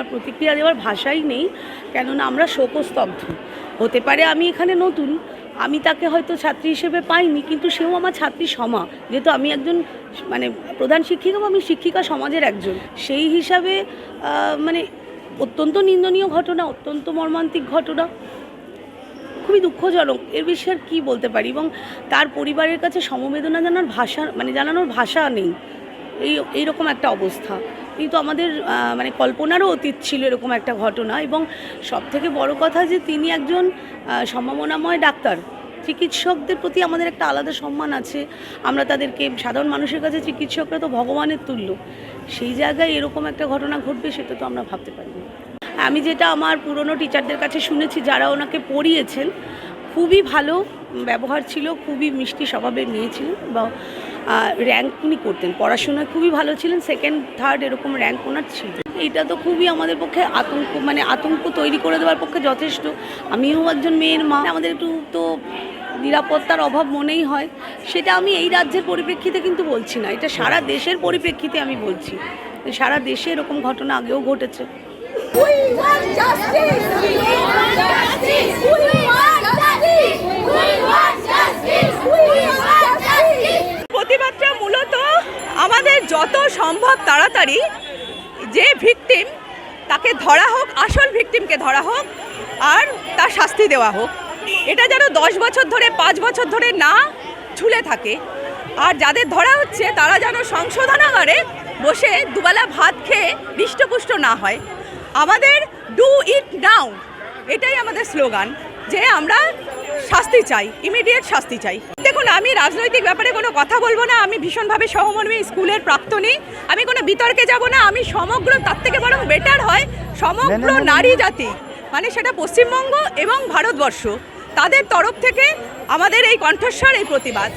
আমার প্রতিক্রিয়া দেওয়ার ভাষাই নেই, কেননা আমরা শোকস্তব্ধ। হতে পারে আমি এখানে নতুন, আমি তাকে হয়তো ছাত্রী হিসেবে পাইনি, কিন্তু সেও আমার ছাত্রী সমা। যেহেতু আমি একজন মানে প্রধান শিক্ষিকা বা আমি শিক্ষিকা সমাজের একজন, সেই হিসাবে মানে অত্যন্ত নিন্দনীয় ঘটনা, অত্যন্ত মর্মান্তিক ঘটনা। খুবই দুঃখজনক। এর বিষয়ে আর কী বলতে পারি? এবং তার পরিবারের কাছে সমবেদনা জানার ভাষা মানে জানানোর ভাষা নেই। এই, এইরকম একটা অবস্থা। কিন্তু আমাদের মানে কল্পনারও অতীত ছিল এরকম একটা ঘটনা এবং সব থেকে বড় কথা যে তিনি একজন সম্ভাবনাময় ডাক্তার। চিকিৎসকদের প্রতি আমাদের একটা আলাদা সম্মান আছে। আমরা তাদেরকে, সাধারণ মানুষের কাছে চিকিৎসকরা তো ভগবানের তুল্য। সেই জায়গায় এরকম একটা ঘটনা ঘটবে সেটা তো আমরা ভাবতে পারি আমি যেটা আমার পুরনো টিচারদের কাছে শুনেছি, যারা ওনাকে পড়িয়েছেন, খুবই ভালো ব্যবহার ছিল, খুবই মিষ্টি স্বভাবের নিয়েছিলেন বা র্যাঙ্ক উনি করতেন। পড়াশোনায় খুবই ভালো ছিলেন সেকেন্ড থার্ড এরকম র্যাঙ্ক ওনার ছিল। এটা তো খুবই আমাদের পক্ষে আতঙ্ক মানে আতঙ্ক তৈরি করে দেওয়ার পক্ষে যথেষ্ট। আমিও একজন মেয়ের মা, আমাদের একটু তো নিরাপত্তার অভাব মনেই হয়। সেটা আমি এই রাজ্যের পরিপ্রেক্ষিতে কিন্তু বলছি না। এটা সারা দেশের পরিপ্রেক্ষিতে আমি বলছি। সারা দেশে এরকম ঘটনা আগেও ঘটেছে। যত সম্ভব তাড়াতাড়ি যে ভিকটিম তাকে ধরা হোক, আসল ভিকটিমকে ধরা হোক, আর তার শাস্তি দেওয়া হোক। এটা যেন দশ বছর ধরে, পাঁচ বছর ধরে না ঝুলে থাকে। আর যাদের ধরা হচ্ছে, তারা যেন সংশোধনাগারে বসে দুবেলা ভাত খেয়ে হৃষ্টপুষ্ট না হয়। আমাদের ডু ইট নাও এটাই আমাদের স্লোগান, যে আমরা শাস্তি চাই ইমিডিয়েট শাস্তি চাই। দেখুন আমি রাজনৈতিক ব্যাপারে কোনো কথা বলব না। আমি ভীষণভাবে সহমর্মী স্কুলের প্রাক্তনী। আমি কোনো বিতর্কে যাব না। আমি সমগ্র তার থেকে বরং বেটার হয় সমগ্র নারী জাতি। মানে সেটা পশ্চিমবঙ্গ এবং ভারতবর্ষ। তাদের তরফ থেকে আমাদের এই কণ্ঠস্বর এই প্রতিবাদ।